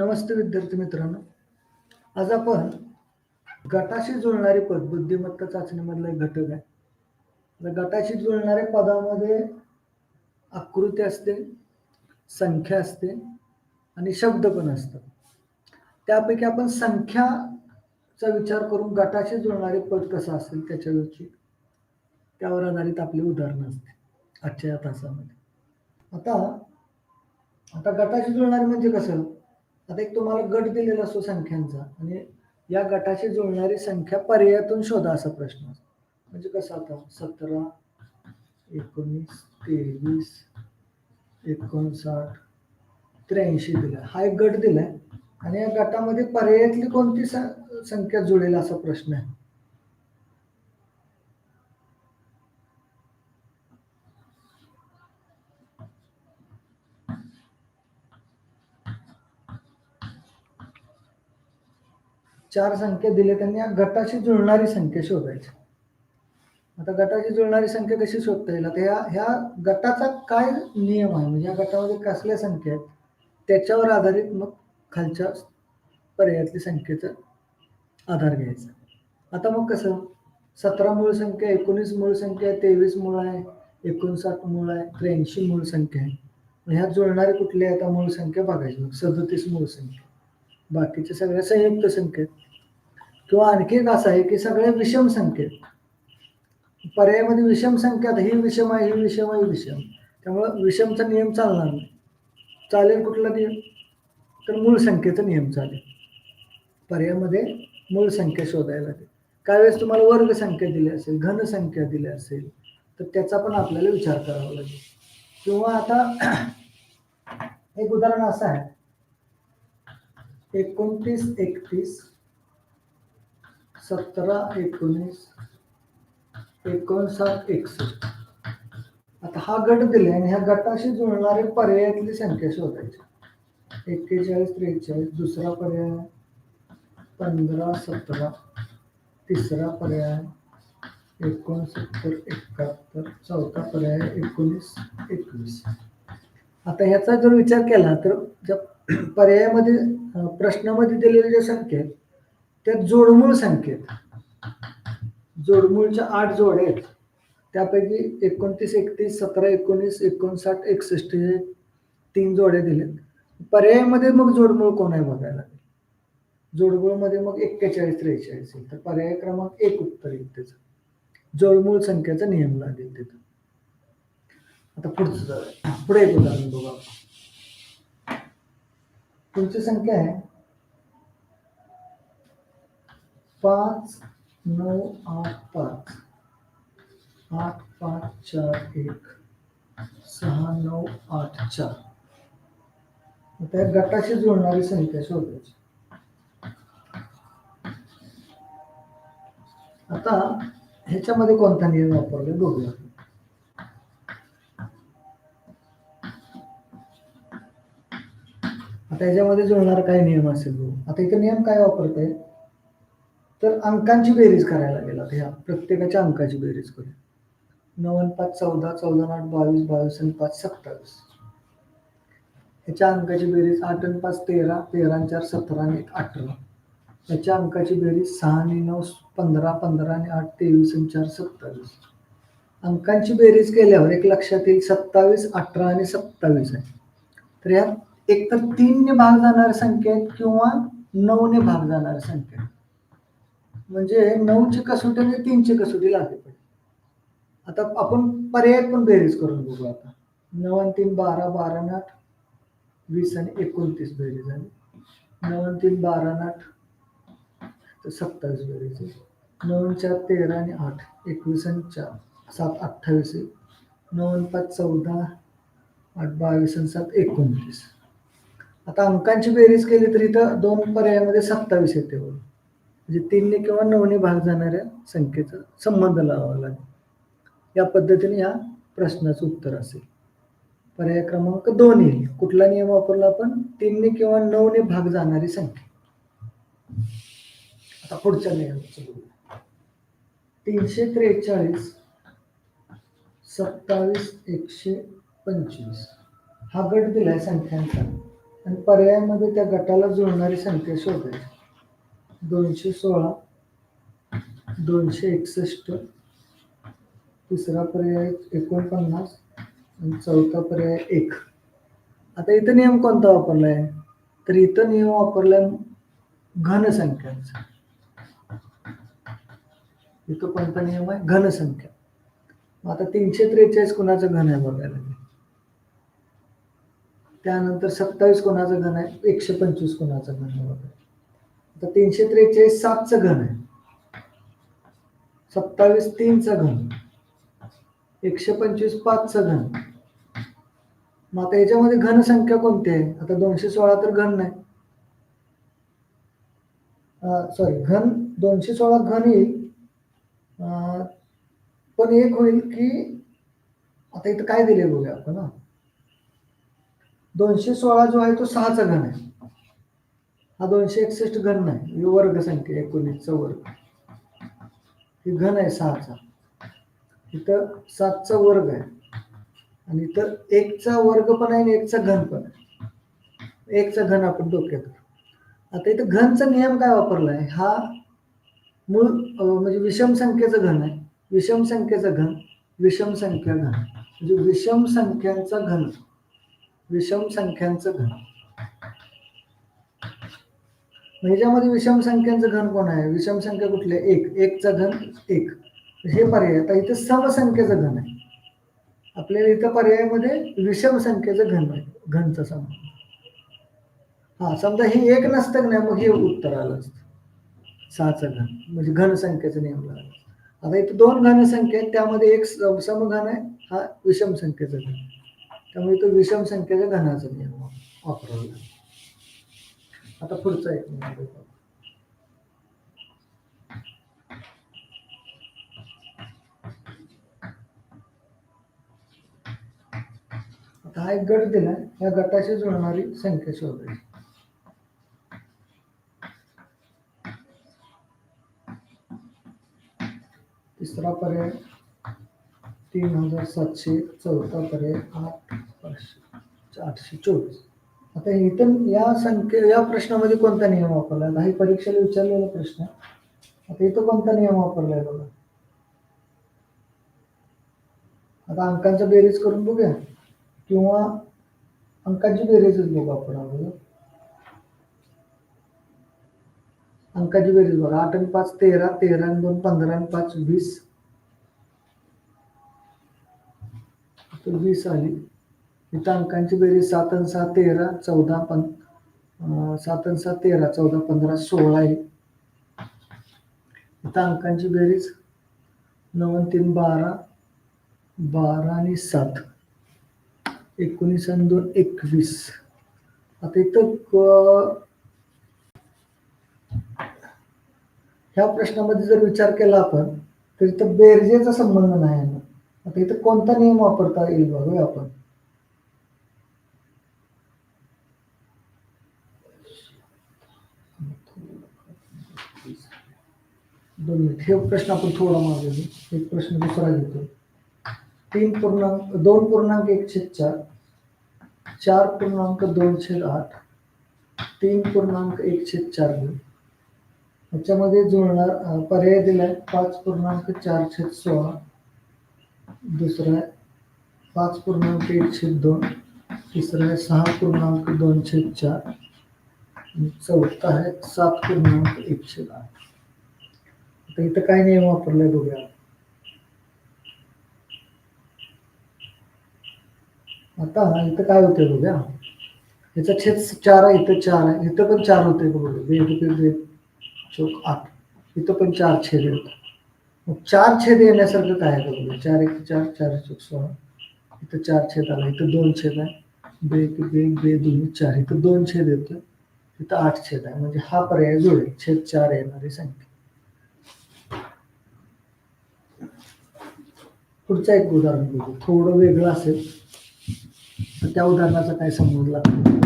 नमस्ते विद्यार्थी मित्रांनो. आज आपण गटाशी जुळणारी पद बुद्धिमत्ता चाचणीमधला एक घटक आहे. गटाशी जुळणाऱ्या पदामध्ये आकृती असते संख्या असते आणि शब्द पण असतात. त्यापैकी आपण संख्याचा विचार करून गटाशी जुळणारे पद कसं असेल त्याच्यावरची त्यावर आधारित आपली उदाहरणं असते आजच्या या तासामध्ये. आता आता गटाशी जुळणारे म्हणजे कसं? आता एक तुम्हाला गट दिलेला असतो संख्यांचा. आणि या गटाशी जुळणारी संख्या पर्यायातून शोधा असा प्रश्न असतो. म्हणजे कसं आता? सतरा एकोणीस तेवीस एकोणसाठ त्र्याऐंशी दिला हा एक गट दिलाय. आणि या गटामध्ये पर्यायातली कोणती संख्या जुळेल असा प्रश्न आहे? चार संख्या दिल्या त्यांनी या गटाशी जुळणारी संख्या शोधायची. आता गटाशी जुळणारी संख्या कशी शोधता येईल? आता ह्या ह्या गटाचा काय नियम आहे? म्हणजे या गटामध्ये कसल्या संख्या आहेत? त्याच्यावर आधारित मग खालच्या पर्यायातली संख्येचा आधार घ्यायचा. आता मग कसं? सतरा मूळ संख्या एकोणीस मूळ संख्या आहे तेवीस मूळ आहे एकोणसाठ मूळ आहे त्र्याऐंशी मूळ संख्या आहे. मग ह्या जुळणारी कुठली आता मूळ संख्या बघायची. मग सदतीस मूळ संख्या. बाकीच्या सगळ्या संयुक्त संकेत. किंवा आणखी एक असं आहे की सगळ्या विषम संकेत. पर्यायमध्ये पर्यायामध्ये विषम संख्या आता ही विषम आहे ही विषम आहे विषम. त्यामुळं विषमचा नियम चालणार नाही. चालेल कुठला नियम? तर मूळ संख्येचा नियम चालेल. पर्यायामध्ये मूळ संख्या शोधायला लागेल. काही वेळेस तुम्हाला वर्ग संख्या दिली असेल घन संख्या दिली असेल तर त्याचा पण आपल्याला विचार करावा लागेल. किंवा आता एक उदाहरण असं आहे. एकोणतीस एकतीस सतरा एकोणीस एकोणसाठ एकसष्ट. आता हा गट दिले आणि ह्या गटाशी जुळणारे पर्यायातली संख्या शोधायची. एक्केचाळीस त्रेचाळीस दुसरा पर्याय पंधरा सतरा तिसरा पर्याय एकोणसत्तर एकाहत्तर चौथा पर्याय एकोणीस एकवीस. आता ह्याचा जर विचार केला तर ज्या पर्यायामध्ये प्रश्नामध्ये दिलेल्या ज्या संख्या आहेत जोडमूळ संख्या आहेत जोडमूळच्या आठ जोड आहेत. त्यापैकी एकोणतीस एकतीस सतरा एकोणीस एकोणसाठ एकसष्ट हे तीन जोड्या दिलेत. पर्यायामध्ये मग जोडमूळ कोण आहे बघायला? लागेल जोडमूळमध्ये मग एक्केचाळीस त्रेचाळीस येईल तर पर्याय क्रमांक एक उत्तर येईल त्याचं. जोडमूळ संख्येचा नियम लागेल तिथं. आता पुढचं पुढे एक उदाहरण बघा पुढची संख्या आहे. पाच नऊ आठ पाच. आठ पाच चार एक. सहा नऊ आठ चार. त्या गटाशी जुळणारी संख्या शोधायची. आता ह्याच्यामध्ये कोणता नियम वापरला? बघूया. त्याच्यामध्ये जुळणार काय नियम असेल तो. आता इथे नियम काय वापरताय? तर अंकांची बेरीज करायला गेला आता ह्या प्रत्येकाच्या अंकाची बेरीज करू नऊ आणि पाच चौदा चौदा आठ बावीस बावीस आणि पाच सत्तावीस. ह्याच्या अंकाची बेरीज आठ आणि पाच तेरा तेरा आणि चार सतरा आणि एक अठरा. याच्या अंकाची बेरीज सहा आणि नऊ पंधरा पंधरा आणि आठ तेवीस आणि चार सत्तावीस. अंकांची बेरीज केल्यावर एक लक्षात येईल सत्तावीस अठरा आणि सत्तावीस आहे. तर यात एकतर तीनने भाग जाणार संख्या आहेत किंवा नऊने भाग जाणार संख्या म्हणजे नऊची कसोटी आणि तीनची कसोटी लागली पाहिजे आता आपण पर्याय पण बेरीज करून बघू आता. नऊ आणि तीन बारा बारा आणि आठ वीस आणि एकोणतीस बेरीज आणि नऊ आणि तीन बारा आणि आठ तर सत्तावीस बेरीज आहे. नऊ चार तेरा आणि आठ एकवीस आणि चार सात अठ्ठावीस आहे. नऊ आणि पाच चौदा आठ बावीस आणि सात एकोणतीस. आता अंकांची बेरीज केली तर इथं दोन पर्यायामध्ये सत्तावीस येते बघ. म्हणजे तीनने किंवा नऊने भाग जाणाऱ्या संख्येचा संबंध लावावा लागेल. या पद्धतीने या प्रश्नाचं उत्तर असेल. पर्याय क्रमांक दोन येईल. कुठला नियम वापरला आपण? तीनने किंवा नऊने भाग जाणारी संख्या. आता पुढच्या नियमाचं तीनशे त्रेचाळीस सत्तावीस एकशे पंचवीस. हा गट दिलाय संख्यांचा. आणि पर्यायामध्ये त्या गटाला जुळणारी संख्या शोधायची. दोनशे सोळा दोनशे एकसष्ट तिसरा पर्याय एकोणपन्नास आणि चौथा पर्याय एक. आता इथं नियम कोणता वापरला आहे तर इथं नियम वापरलाय घनसंख्यांचा. इथं कोणता नियम आहे? घनसंख्या. मग आता तीनशे त्रेचाळीस कुणाचं घन आहे बघायला? त्यानंतर सत्तावीस कोणाचं घन आहे? एकशे पंचवीस कोणाचं घन आहे आता तीनशे त्रेचाळीस सातचं घन आहे. सत्तावीस तीनचं घन. एकशे पंचवीस पाचचं घन. मग आता याच्यामध्ये घनसंख्या कोणती आहे? आता दोनशे सोळा तर घन नाही. सॉरी घन दोनशे सोळा घन येईल. पण एक होईल की आता इथं काय दिले बघूया आपण हा? दोनशे सोळा जो आहे तो सहाचा घन आहे. हा दोनशे एकसष्ट घन नाही वर्ग संख्या एकोणीसचा वर्ग ही घन आहे सहाचा. इथं सातचा वर्ग आहे. आणि इथं एकचा वर्ग पण आहे आणि एकचा घन पण आहे. एकचा घन आपण डोक्यात आता इथं घनचा नियम काय वापरला आहे? हा मूळ म्हणजे विषम संख्येचं घन आहे. विषम संख्येचं घन विषम संख्या घन. म्हणजे विषम संख्यांचा घन. विषम संख्यांचं घन. ह्याच्यामध्ये विषम संख्यांचं घन कोण आहे? विषम संख्या कुठली आहे? एक. एकचा घन एक. हे पर्याय. आता इथं समसंख्येचं घन आहे. आपल्याला इथं पर्यायामध्ये विषम संख्येचं घन आहे. घनचा सम. हा समजा हे एक नसतं नाही मग हे उत्तर आलं असतं. सहाचं घन. म्हणजे घनसंख्येचा नियम लागला आता इथं दोन घनसंख्या आहेत. त्यामध्ये एक समघन आहे. हा विषम संख्येचं घन त्यामुळे तो विषम संख्येचा घनाचा नियम वापरावा आता पुढचा एक नियम आता हा एक गट दिला या गटाशी जुळणारी संख्या शोधायची. तिसरा पर्याय तीन हजार सातशे चौथा पर्यंत आठ पाचशे आठशे चोवीस. आता इथं या संख्ये या प्रश्नामध्ये कोणता नियम वापरला? आहे? परीक्षेला विचारलेला प्रश्न. आता इथं कोणता नियम वापरला आहे बघा? आता अंकांचा बेरीज करून बघूया. किंवा अंकाची बेरीजच बघू आपण अगोदर. अंकाची बेरीज बघा. आठ आणि पाच तेरा तेरा आणि दोन पंधरा आणि पाच वीस. तर वीस आली. इथं अंकांची बेरीज सात आणि सहा तेरा चौदा पं सात आणि सहा तेरा चौदा पंधरा सोळा आहे. इथं अंकांची बेरीज नऊ आणि तीन बारा बारा आणि सात. एकोणीस आणि दोन एकवीस. आता इथं ह्या प्रश्नामध्ये जर विचार केला आपण तर इथं बेरजेचा संबंध नाही. आता इथं कोणता नियम वापरता येईल बघूया आपण. दोन मिनिट. हे प्रश्न आपण थोडा मागे घेऊ. एक प्रश्न दुसरा घेतो. तीन पूर्णांक दोन पूर्णांक एकशे चार. चार पूर्णांक दोनशे आठ. तीन पूर्णांक एकशे चार घेऊ याच्यामध्ये जुळणार पर्याय दिलाय. पाच पूर्णांक चारशे सोळा. दुसरा आहे पाच पूर्णांक एकशे दोन तिसरा आहे सहा पूर्णांक दोनशे चार आणि चौथा आहे सात पूर्णांक एकशे दहा आता इथं काय नियम वापरलाय बघूया. आता इथं काय होतंय बघूया. याचा छेद चार आहे इथं चार आहे इथं पण चार होते बघूया. बेद चौक आठ. इथं पण चार छेद होता चार छेद येण्यासारखं काय आहे चार एक चार चार एक सोळा. इथं चार छेद आला इथं दोन छेद आहे. बे एक बे एक बे दोन चार. इथं दोन छेद येतो इथं आठ छेद आहे. म्हणजे हा पर्याय जुळेल छेद चार येणारी संख्या. पुढचं एक उदाहरण बघू. थोडं वेगळं असेल तर त्या उदाहरणाचा काय संबंध लागतो?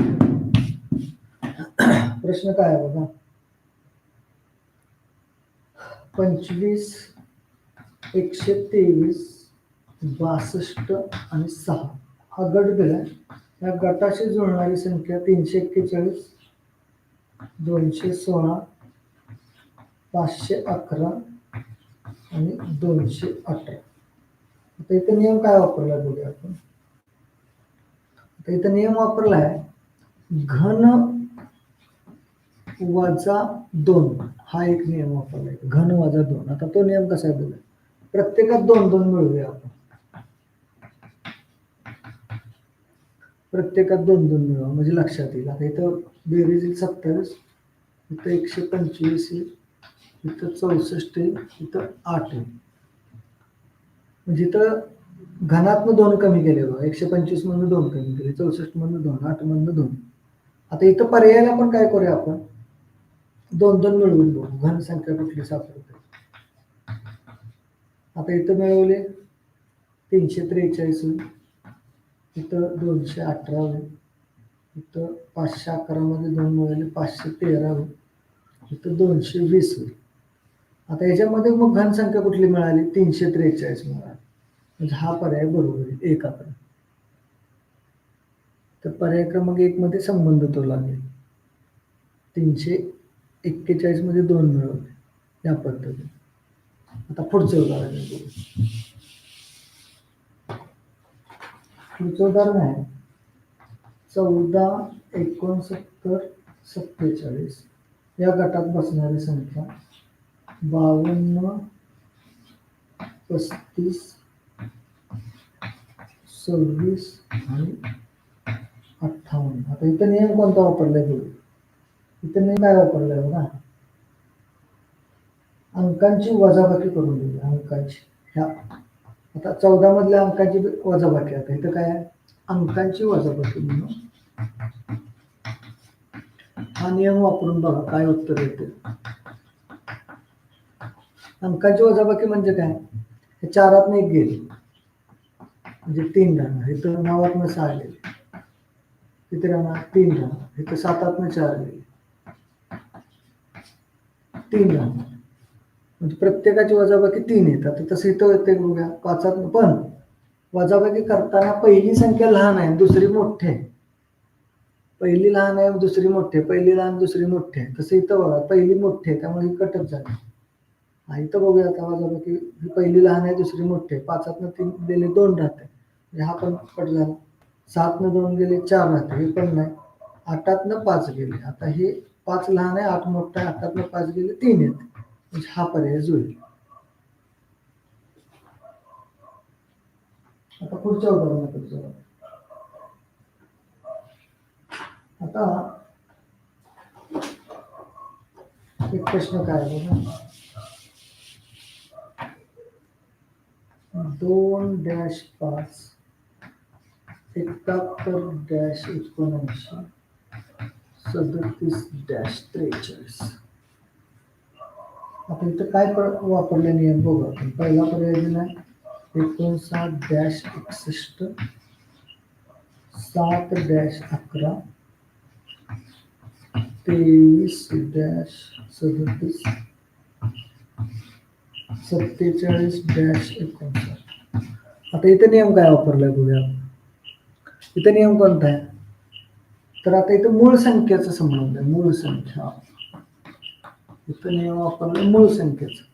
प्रश्न काय आहे बघा? पंचवीस एकशे तेवीस बासष्ट आणि सहा. हा गट दिलाय. या गटाशी जुळणारी संख्या तीनशे एक्केचाळीस दोनशे सोळा पाचशे अकरा आणि दोनशे अठरा. आता इथं नियम काय वापरला बघूया आपण. आता इथं नियम वापरला आहे घन वजा दोन. हा एक नियम वापरला आहे घन वजा दोन. आता तो नियम कसा आहे बघूया. प्रत्येकात दोन दोन मिळवूया आपण. प्रत्येकात दोन दोन मिळवा म्हणजे लक्षात येईल. आता इथं बेरीज येईल सत्तावीस इथं एकशे पंचवीस येईल इथं चौसष्ट येईल इथं आठ येईल. म्हणजे इथं घनातनं दोन कमी केले बघा. एकशे पंचवीस मधनं दोन कमी केले चौसष्ट मधनं दोन आठ मधनं दोन. आता इथं पर्यायाला पण काय करूया आपण? दोन दोन मिळवून बघू. घन संख्या कुठली सापडते? आता इथं मिळवले तीनशे त्रेचाळीस होईल. इथं दोनशे अठरा होईल. इथं पाचशे अकरामध्ये दोन मिळाले पाचशे तेरा होईल. इथं दोनशे वीस होईल. आता याच्यामध्ये मग घनसंख्या कुठली मिळाली? तीनशे त्रेचाळीस मिळाली. म्हणजे हा पर्याय बरोबर आहे एक आपण. तर पर्याय क्रमांक एक मध्ये संबंध तो लागेल. तीनशे एक्केचाळीसमध्ये दोन मिळवले या पद्धतीने. आता पुढचं उदाहरण पुढचं उदाहरण आहे चौदा एकोणसत्तर सत्तेचाळीस. या गटात बसणारी संख्या बावन्न पस्तीस सव्वीस आणि अठ्ठावन्न. आता इथं नियम कोणता वापरला गेला इथं नियम काय वापरला बघा. अंकांची वजाबाकी करून दिली अंकांची. ह्या आता चौदा मधल्या अंकाची वजाबाकी आता इथं काय आहे? अंकांची वजाबाकी म्हणून. हा नियम वापरून बघा काय उत्तर येते. अंकांची वजाबाकी म्हणजे काय? हे चारातनं एक गेली. म्हणजे तीन राहणार इथं नवातनं सहा गेले. किती राहणार तीन राहणार इथं सातातनं चार गेले. तीन राहणार म्हणजे प्रत्येकाची वजाबाकी तीन येतात तसं इथं येते बघूया पाचात पण वजाबाकी करताना पहिली संख्या लहान आहे दुसरी मोठी आहे. पहिली लहान आहे दुसरी मोठी आहे. पहिली लहान दुसरी मोठी आहे. तसं इथं बघा पहिली मोठी आहे त्यामुळे ही कटच झाली. हा इथं बघूया आता वजाबाकी. ही पहिली लहान आहे दुसरी मोठी आहे. पाचातनं तीन दिले दोन राहते. म्हणजे हा पण कट झाला. सातनं दोन गेले चार राहते. हे पण नाही. आठातनं पाच गेले. आता हे पाच लहान आहे आठ मोठं आहे. आठातनं पाच गेले तीन येते हा पर्याय जुळेल आता पुढच्या उदाहरणाकडे जाऊ आता एक प्रश्न काय बघा. दोन डॅश पाच एकाहत्तर डॅश एकोणऐंशी सदतीस डॅश त्रेचाळीस. आता इथं काय वापरले नियम बघू आपण. पहिला पर्याय दिला एकोणसाठ डॅश एकसष्ट सात डॅश अकरा तेवीस डॅश सदतीस सत्तेचाळीस डॅश एकोणसाठ. आता इथं नियम काय वापरलाय बघूया आपण. इथं नियम कोणता आहे? तर आता इथं मूळ संख्येचा संबंध आहे मूळ संख्या. इथं नियम वापरला. मूळ संख्येचा.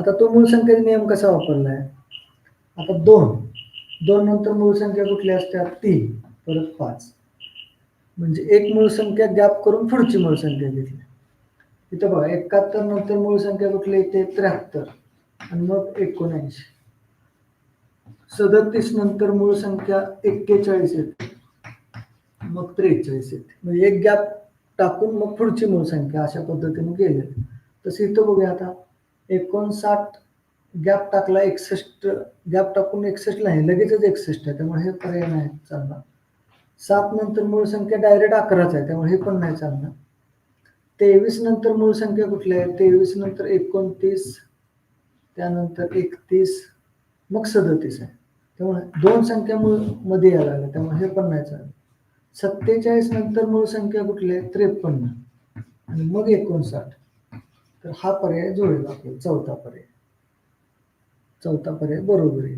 आता तो मूळ संख्येचा नियम कसा वापरलाय? आता दोन. दोन नंतर मूळ संख्या कुठल्या असतात तीन. परत पाच. म्हणजे एक मूळ संख्या गॅप करून पुढची मूळ संख्या घेतली. इथं बघा एकाहत्तर नंतर मूळ संख्या कुठली? येते त्र्याहत्तर. आणि मग एकोणऐंशी. सदतीस नंतर मूळ संख्या एक्केचाळीस येते. मग त्रेचाळीस येते. म्हणजे एक गॅप टाकून मग पुढची मूळ संख्या अशा पद्धतीने गेले तसं इथं बघूया आता. एकोणसाठ गॅप टाकला एकसष्ट गॅप टाकून एकसष्ट नाही लगेचच एकसष्ट आहे. त्यामुळे हे पर्याय नाही चालणार. सात नंतर मूळ संख्या डायरेक्ट अकराच आहे. त्यामुळे हे पण नाही चालणार. तेवीस नंतर मूळ संख्या कुठली आहे? तेवीस नंतर एकोणतीस त्यानंतर एकतीस मग सदतीस आहे. त्यामुळे दोन संख्या मूळमध्ये यायला लागल्या. त्यामुळे हे पण नाही चालणार. सत्तेचाळीस नंतर मूळ संख्या कुठली आहे? त्रेपन्न. आणि मग एकोणसाठ. तर हा पर्याय जुळेल आपल्याला चौथा पर्याय. चौथा पर्याय बरोबर आहे.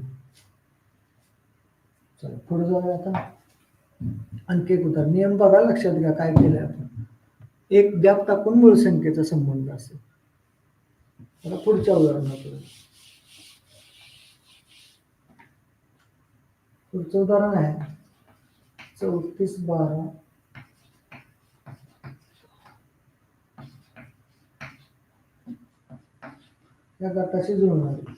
चला पुढे जाऊया आता. आणखी एक उदाहरण नियम बघा लक्षात घ्या काय केलंय आपण. एक गॅप टाकून मूळ संख्येचा संबंध असेल. आता पुढच्या उदाहरणाकडे पुढचं उदाहरण आहे. चौतीस बारा. या गटाशी जुळणार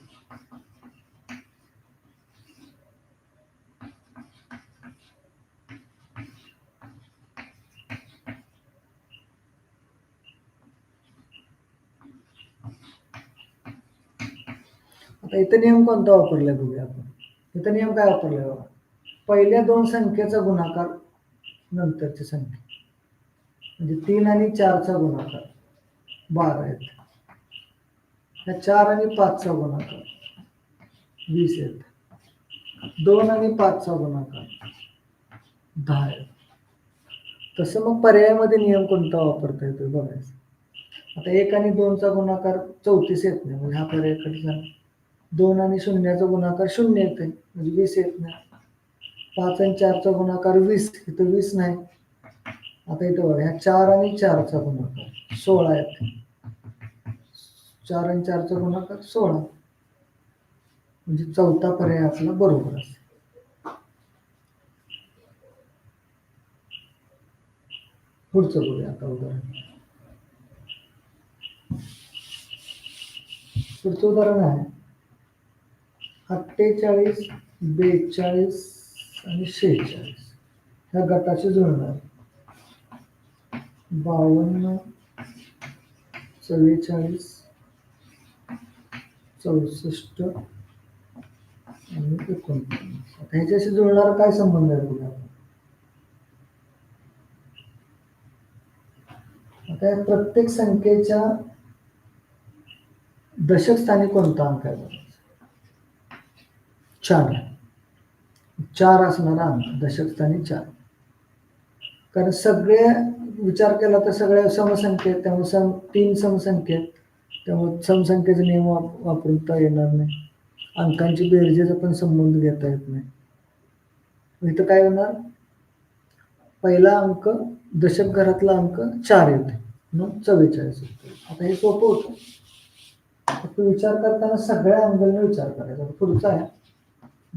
आता इथं नियम कोणता वापरलाय बघूया आपण. इथं नियम काय वापरलाय बाबा पहिल्या दोन संख्येचा गुणाकार नंतरची संख्या. म्हणजे तीन आणि चारचा गुणाकार. बारा आहेत. ह्या चार आणि पाचचा गुणाकार. वीस आहेत. दोन आणि पाचचा गुणाकार. दहा आहेत. तसं मग पर्यायामध्ये नियम कोणता वापरता येतो बघायचं. आता एक आणि दोनचा गुणाकार चौतीस येत नाही. म्हणजे हा पर्याय कधी झाला दोन आणि शून्याचा गुणाकार शून्य येते म्हणजे वीस येत नाही. पाच आणि चारचा गुणाकार वीस इथं वीस नाही. आता इथं बघा ह्या चार आणि चारचा गुणाकार सोळा आहेत चार आणि चारचा गुणाकार सोळा. म्हणजे चौथा पर्याय आपला बरोबर असेल. पुढचं बघूया आता उदाहरण. पुढचं उदाहरण आहे. अठ्ठेचाळीस बेचाळीस आणि शेहेचाळीस. ह्या गटाशी जुळणार बावन्न चव्वेचाळीस चौसष्ट आणि एकोणपन्नास. आता ह्याच्याशी जुळणारा काय संबंध आहे बघा आता या प्रत्येक संख्येच्या दशक स्थानी कोणता अंक आहे बघा? चार. चार असणारा अंक दशकस्थानी चार. कारण सगळे विचार केला तर सगळ्या समसंख्येत आहेत त्यामुळे सम तीन समसंख्येत आहेत त्यामुळे समसंख्येचा नियम वाप वापरता येणार नाही. अंकांची बेरजेचा पण संबंध घेता येत नाही. इथं काय होणार? पहिला अंक दशक घरातला अंक चार येते मग चव्वेचाळीस आता हे सोपं होतं. फक्त विचार करताना सगळ्या अँगलने विचार करायचा. पुढचा आहे.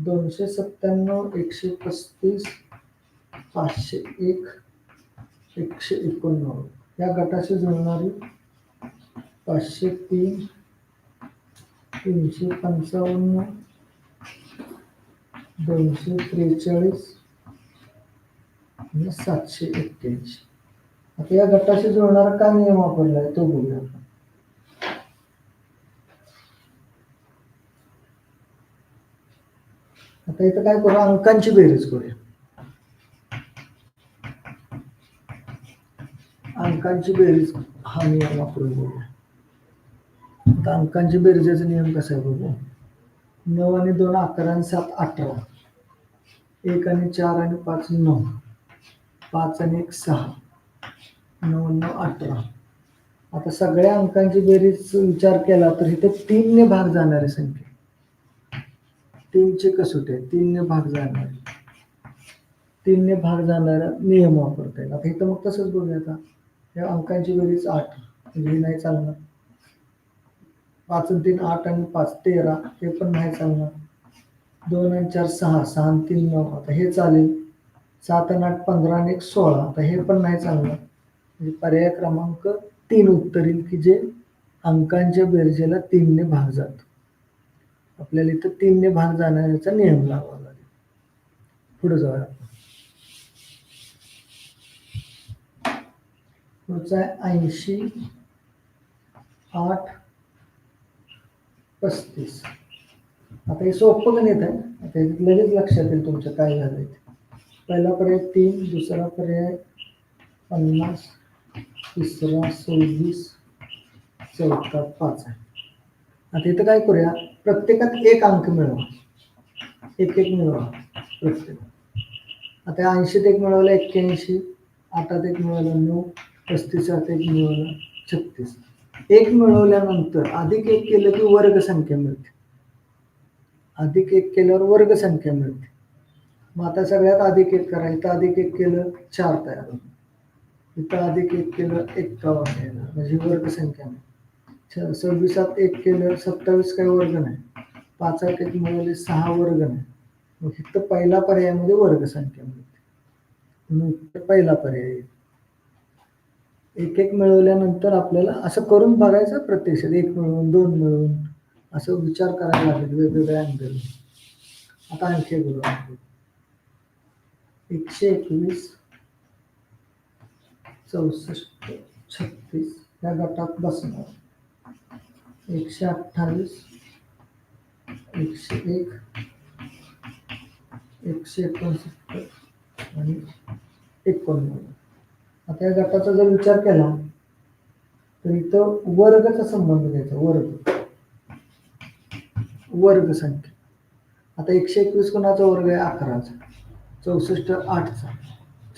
दोनशे सत्त्याण्णव एकशे पस्तीस पाचशे एक एकशे एकोणनव्वद. या गटाशी जुळणारी पाचशे तीन तीनशे पंचावन्न दोनशे त्रेचाळीस आणि सातशे एक्क्याऐंशी. आता या गटाशी जुळणारा काय नियम वापरला आहे तो बघूया आपण. आता इथं काय करू? अंकांची बेरीज करूया. अंकांची बेरीज हा नियम वापरून बघूया. आता अंकांची बेरजेचा नियम कसा आहे बघू? नऊ आणि दोन अकरा आणि सात अठरा. एक आणि चार आणि पाच नऊ. पाच आणि एक सहा. नऊ नऊ अठरा. आता सगळ्या अंकांची बेरीज विचार केला तर इथे तीनने भाग जाणारी संख्या. तीनचे कसोटी आहे तीनने भाग जाणार. तीनने भाग जाणारा नियम वापरता येईल. आता इथं मग तसंच बघूया आता. या अंकांची बेरीज आठ. म्हणजे हे नाही चालणार. पाच आणि तीन आठ आणि पाच तेरा. हे पण नाही चालणार. दोन आणि चार सहा. सहा आणि तीन नऊ. आता हे चालेल. सात आणि आठ पंधरा आणि एक सोळा. आता हे पण नाही चालणार. म्हणजे पर्याय क्रमांक तीन उत्तर येईल की जे अंकांच्या बेरजेला तीनने भाग जातो. आपल्याला इथं तीनने भाग जाण्याचा नियम लावावा लागेल. पुढे जाऊया पुढचा आहे ऐंशी आठ पस्तीस. आता हे सोपं गणित आहे. आता हे लगेच लक्षात येईल तुमचं काय झालं पहिला पर्याय तीन दुसरा पर्याय पन्नास तिसरा सव्वीस चौथा पाच आहे. आता इथं काय करूया? प्रत्येकात एक अंक मिळवा. एक एक मिळवा प्रत्येक. आता ऐंशीत एक मिळवलं एक्क्याऐंशी. आठात एक मिळवलं नऊ. पस्तीसात एक मिळवलं छत्तीस. एक मिळवल्यानंतर अधिक एक केलं की वर्ग संख्या मिळते. अधिक एक केल्यावर वर्ग संख्या मिळते. मग आता सगळ्यात अधिक एक करा. इथं अधिक एक केलं चार तयार होतं इथं अधिक एक केलं एक येणार. म्हणजे वर्ग संख्या नाही सव्वीसात एक केलं सत्तावीस काही वर्ग नाही. पाचात एक मिळाले सहा वर्ग नाही. मग फक्त पहिला पर्यायामध्ये वर्ग संख्या मिळते पहिला पर्याय. एक एक मिळवल्यानंतर आपल्याला असं करून बघायचं प्रत्यक्षात. एक मिळवून दोन मिळवून. असं विचार करायला लागेल वेगवेगळ्या अँगल आता आणखी बोलू एकशे एकवीस चौसष्ट छत्तीस या गटात बसणार. एकशे अठ्ठावीस एकशे एक एकशे एकोणसत्तर आणि एकोणनव्वद. आता या गटाचा जर विचार केला तर इथं वर्गचा संबंध घ्यायचा वर्ग. वर्ग संख्या आता एकशे एकवीस कोणाचा वर्ग आहे? अकराचा. चौसष्ट आठचा.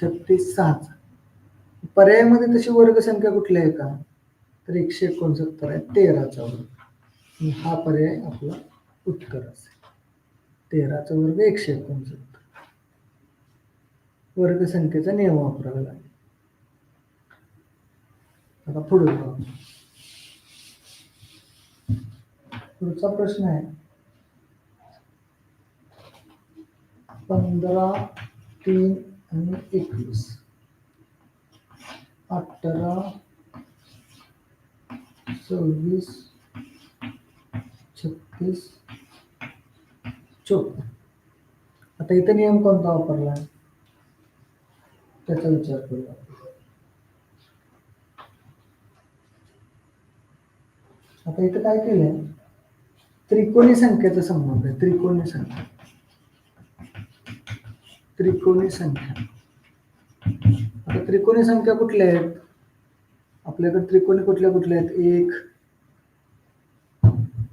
छत्तीस सहाचा. पर्यायामध्ये तशी वर्ग संख्या कुठली आहे का? तर एकशे एकोणसत्तर आहे तेराचा वर्ग. हा पर्याय आपला उत्तर असेल. तेराचा वर्ग एकशे एकोणसत्तर. वर्ग संख्येचा नियम वापरावा लागेल. आता पुढे पुढचा प्रश्न आहे. पंधरा तीन आणि एकवीस. अठरा सव्वीस छत्तीस चोपन्न आता इथं नियम कोणता वापरला? त्याचा विचार करूया. आता इथं काय केलंय? त्रिकोणी संख्येचा संबंध आहे. त्रिकोणी संख्या. त्रिकोणी संख्या. आता त्रिकोणी संख्या कुठल्या आहेत? आपल्याकडे त्रिकोणी कुठल्या कुठल्या आहेत एक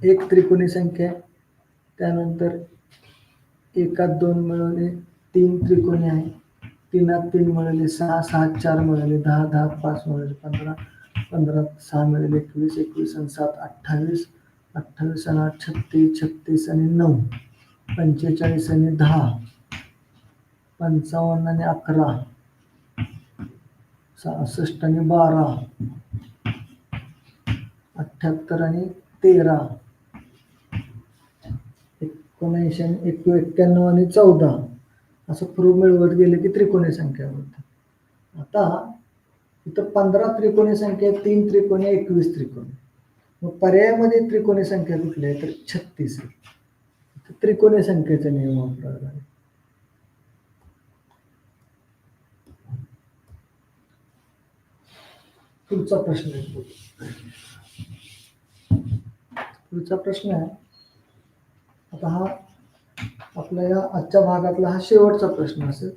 एक त्रिकोणी संख्या आहे. त्यानंतर एकात दोन मिळवले तीन त्रिकोणी आहे तीनात तीन मिळाले सहा सहा चार मिळाले दहा दहा पाच मिळाले पंधरा पंधरा सहा मिळाले एकवीस एकवीस आणि सात अठ्ठावीस अठ्ठावीस आणि आठ छत्तीस छत्तीस आणि नऊ पंचेचाळीस आणि दहा पंचावन्न आणि अकरा सहासष्ट आणि बारा. अठ्ठ्याहत्तर आणि तेरा. एकोणऐंशी आणि एक एक्क्याण्णव आणि चौदा. असं प्रूफ मिळवत गेले की त्रिकोणी संख्या होते. आता इथं पंधरा त्रिकोणी संख्या तीन त्रिकोणी एकवीस त्रिकोणी. मग पर्यायामध्ये त्रिकोणी संख्या कुठली आहे? तर छत्तीस आहे. त्रिकोणी संख्येचा नियम वापरावा पुढचा प्रश्न आहे. पुढचा प्रश्न आहे. आता हा आपल्या या आजच्या भागातला हा शेवटचा प्रश्न असेल.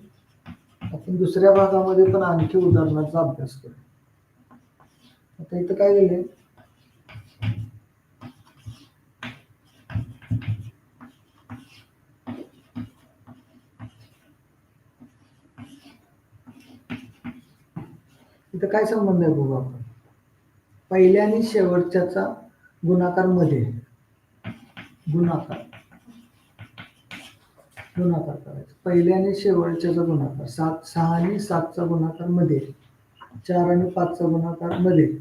आपण दुसऱ्या भागामध्ये पण आणखी उदाहरणाचा अभ्यास करू. आता इथं काय गेले इथं काय संबंध आहे बघू आपण? पहिल्या आणि शेवटच्याचा गुणाकारमध्ये. गुणाकार. गुणाकार करायचा. पहिल्या आणि शेवटच्याचा गुणाकार. सात सहा आणि सातचा गुणाकारमध्ये. चार आणि पाचचा गुणाकारमध्ये.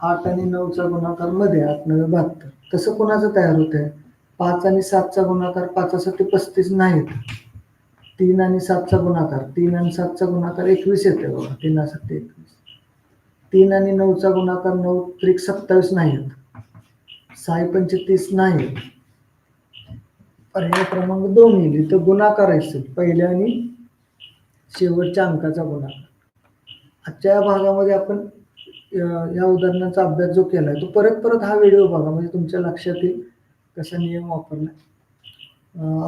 आठ आणि नऊचा गुणाकारमध्ये. आठ नऊ बहात्तर. तसं कोणाचं तयार होत आहे पाच आणि सातचा गुणाकार पाचासाठी पस्तीस नाहीत. तीन आणि सातचा गुणाकार. तीन आणि सातचा गुणाकार एकवीस येते बघा. तीनासाठी एकवीस. तीन आणि नऊचा गुणाकार नऊ त्रिक सत्तावीस नाहीत. सहा पंचतीस तीस पर्याय क्रमांक दोन येईल. इथं गुणाकार असेल. पहिल्या आणि शेवटच्या अंकाचा गुणाकार. आजच्या या भागामध्ये आपण या उदाहरणाचा अभ्यास जो केलाय तो परत परत हा व्हिडिओ बघा. म्हणजे तुमच्या लक्षात येईल कसा नियम वापरला.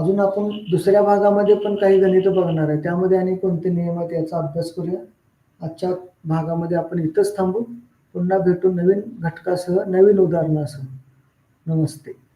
अजून आपण दुसऱ्या भागामध्ये पण काही गणित बघणार आहे. त्यामध्ये आणि कोणते नियम आहेत याचा अभ्यास करूया. आजच्या भागामध्ये आपण इथंच थांबू. पुन्हा भेटू नवीन घटकासह नवीन उदाहरणासह. नमस्ते.